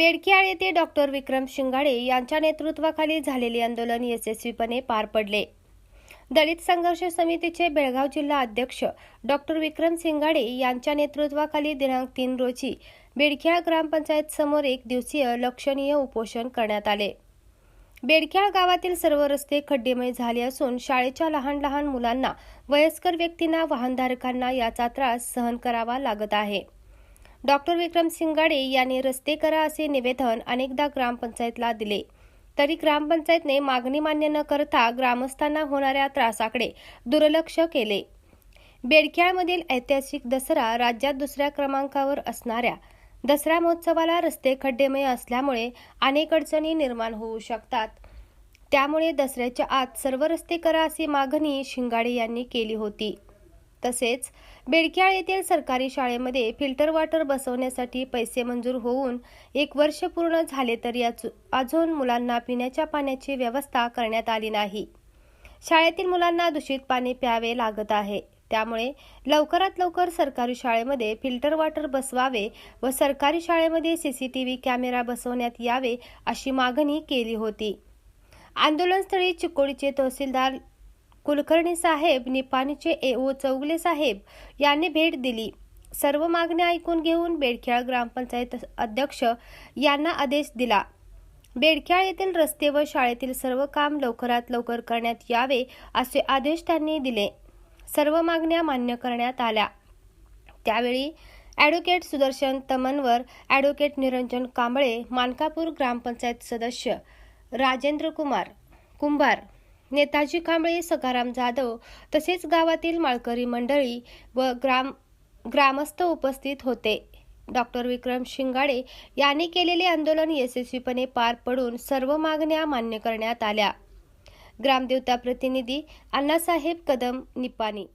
बेडकियाळ येथे डॉक्टर विक्रम शिंगाडे यांच्या नेतृत्वाखाली झालेले आंदोलन यशस्वीपणे पार पडले. दलित संघर्ष समितीचे बेळगाव जिल्हा अध्यक्ष डॉक्टर विक्रम सिंगाडे यांच्या नेतृत्वाखाली दिनांक तीन रोजी बेडख्याळ ग्रामपंचायत समोर एक दिवसीय लक्षणीय उपोषण करण्यात आले. बेडख्याळ गावातील सर्व रस्ते खड्डेमय झाले असून शाळेच्या लहान लहान मुलांना वयस्कर व्यक्तींना वाहनधारकांना याचा त्रास सहन करावा लागत आहे. डॉक्टर विक्रम सिंगाडे यांनी रस्ते करा असे निवेदन अनेकदा ग्रामपंचायतला दिले. तरी ग्रामपंचायतने मागणी मान्य न करता ग्रामस्थांना होणाऱ्या त्रासाकडे दुर्लक्ष केले. बेडख्याळमधील ऐतिहासिक दसरा राज्यात दुसऱ्या क्रमांकावर असणाऱ्या दसरा महोत्सवाला रस्ते खड्डेमय असल्यामुळे अनेक अडचणी निर्माण होऊ शकतात. त्यामुळे दसऱ्याच्या आत सर्व रस्ते करा अशी मागणी शिंगाडे यांनी केली होती. तसेच बेडक्याळ येथील सरकारी शाळेमध्ये फिल्टर वॉटर बसवण्यासाठी पैसे मंजूर होऊन एक वर्ष पूर्ण झाले तरी अजून मुलांना पिण्याच्या पाण्याची व्यवस्था करण्यात आली नाही. शाळेतील मुलांना दूषित पाणी प्यावे लागत आहे. त्यामुळे लवकरात लवकर सरकारी शाळेमध्ये फिल्टर वॉटर बसवावे व सरकारी शाळेमध्ये सीसीटीव्ही कॅमेरा बसवण्यात यावे अशी मागणी केली होती. आंदोलनस्थळी चिकोडीचे तहसीलदार कुलकर्णी साहेब निपाणीचे एओ चौगले साहेब यांनी भेट दिली. सर्व मागण्या ऐकून घेऊन बेडखेळ ग्रामपंचायत अध्यक्ष यांना आदेश दिला. बेडख्याळ येथील रस्ते व शाळेतील सर्व काम लवकरात लवकर करण्यात यावे असे आदेश त्यांनी दिले. सर्व मागण्या मान्य करण्यात आल्या. त्यावेळी ॲडव्होकेट सुदर्शन तमनवर ॲडव्होकेट निरंजन कांबळे मानकापूर ग्रामपंचायत सदस्य राजेंद्र कुमार कुंभार नेताजी कांबळे सखाराम जाधव तसेच गावातील माळकरी मंडळी व ग्राम ग्रामस्थ उपस्थित होते. डॉक्टर विक्रम शिंगाडे यांनी केलेले आंदोलन यशस्वीपणे पार पडून सर्व मागण्या मान्य करण्यात आल्या. ग्रामदेवता प्रतिनिधी अण्णासाहेब कदम निपाणी